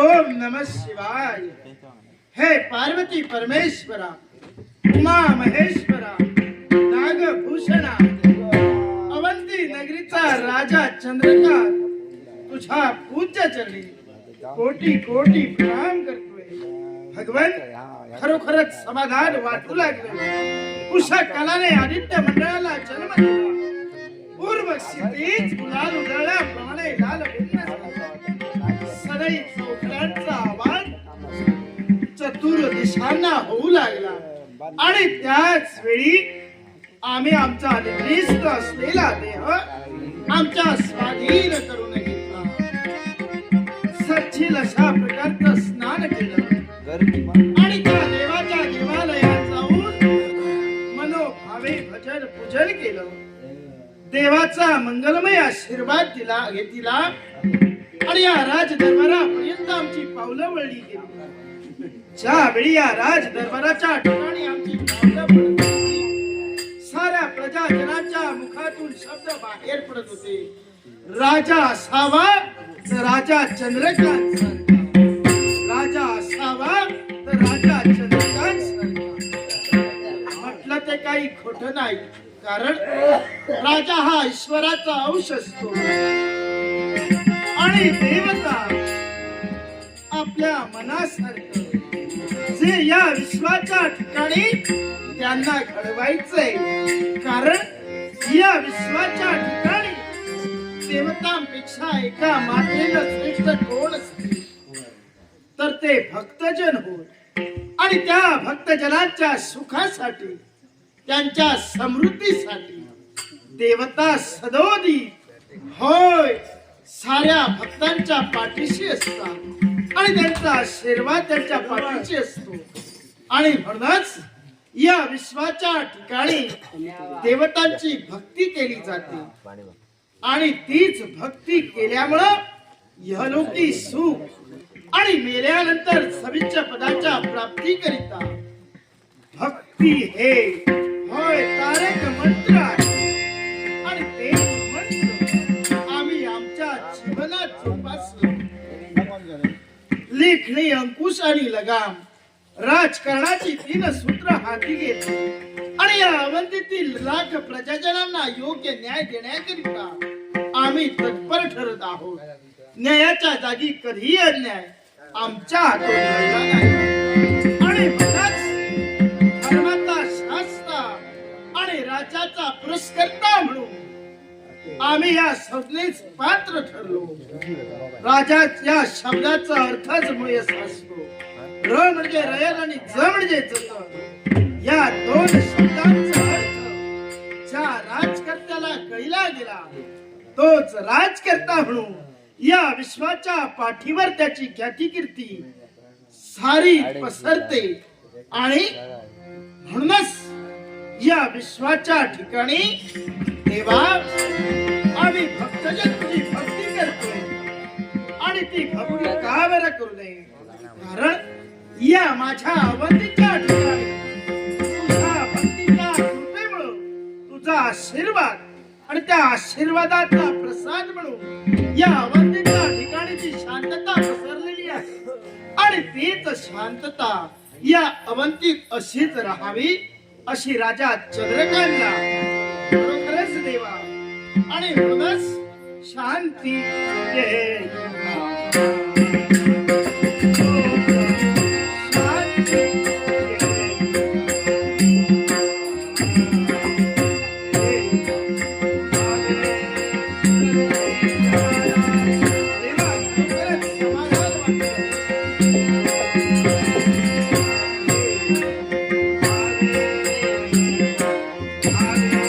ओम नम शिवाय। हे पार्वती परमेश्वरा उमा महेश्वरा नागभूषणा अवंती नगरीचा राजा चंद्रकांत तुझ्या पूज्य चरणी कोटी कोटी प्रणाम करतोय. भगवान खरोखरच समाधान वाटू लागलं. कुशा कलाने आदित्य मंडळाला जन्म दिला. पूर्व स्थितीत गुलाल उजळला. दिशांना होऊ लागला. आणि त्याच वेळी आम्ही आमचा निद्रिस्त असलेला देह आमच्या स्वाधीन करून घेतला. सच्चिल अशा प्रकारचं स्नान केलं. आणि त्या देवाच्या देवालयात जाऊन मनोभावे भजन पूजन केलं. देवाचा मंगलमय आशीर्वाद दिला घेतला. आणि या राज दरबारापर्यंत आमची पावलं वळली गेली. ज्यावेळी या राज दरबाराच्या ठिकाणी आमची पावलं पडत होती, साऱ्या प्रजाजनाच्या मुखातून शब्द बाहेर पडत होते. राजा असावा तर राजा चंद्रकांत सारखा. राजा असावा तर राजा चंद्रकांत म्हटलं ते काही खोट नाही कारण राजा हा ईश्वराचा अंश असतो. आणि देवता आपल्या मनासारखं. जे या विश्वाच्या ठिकाणी त्यांना घडवायचंय. कारण या विश्वाच्या ठिकाणी देवतांपेक्षा एका मातेला श्रेष्ठ कोण असते? तर ते भक्तजन होत आणि त्या भक्तजनांच्या सुखासाठी त्यांच्या समृद्धीसाठी देवता सदोदी होय. साऱ्या भक्तांच्या पाठीशी असतात. आणि त्यांचा आशीर्वाद त्यांच्या पाठीशी असतो. आणि म्हणूनच या विश्वाच्या ठिकाणी देवतांची भक्ती केली जाते. आणि तीच भक्ती केल्यामुळं यहलोकी सुख. आणि मेल्यानंतर सविच्छ पदाच्या प्राप्ती करिता भक्ती हे होय तारक मंत्र आहे. आणि तेच मंत्र आम्ही आमच्या जीवनात जोपासलो लेखणी अंकुश आणि लगाम. राजकारणाची तीन सूत्र हाती घेतली. आणि या अवंतीतील लाख प्रजाजनांना योग्य न्याय देण्याकरिता आम्ही तत्पर ठरत आहोत. न्यायाच्या जागी कधीही अन्याय आमच्या हातून घडला नाही. आणि म्हणूनच धर्माचा शास्ता आणि राज्याचा पुरस्कर्ता म्हणून आम्ही या संज्ञेस पात्र ठरलो. राजा या शब्दाचा अर्थच मुळे असतो र म्हणजे रयल आणि ज म्हणजे या दोन शब्दांचा अर्थ ज्या राजकर्त्याला कळला गेला तोच राजकर्ता म्हणून या विश्वाच्या पाठीवर त्याची ख्याती कीर्ती सारी पसरते. आणि म्हणूनच या विश्वाच्या ठिकाणी देवा या माझ्या आवडीच्या तुझ्या भक्तीच्या कृपेमुळं तुझा आशीर्वाद आणि त्या आशीर्वादाचा प्रसाद म्हणून या अवधीच्या ठिकाणीची शांतता पसरलेली आहे. आणि तीच शांतता या अवंतीत अशीच राहावी अशी राजा चंद्रकांतला. खरोखरच देवा. आणि म्हणूनच शांती देवा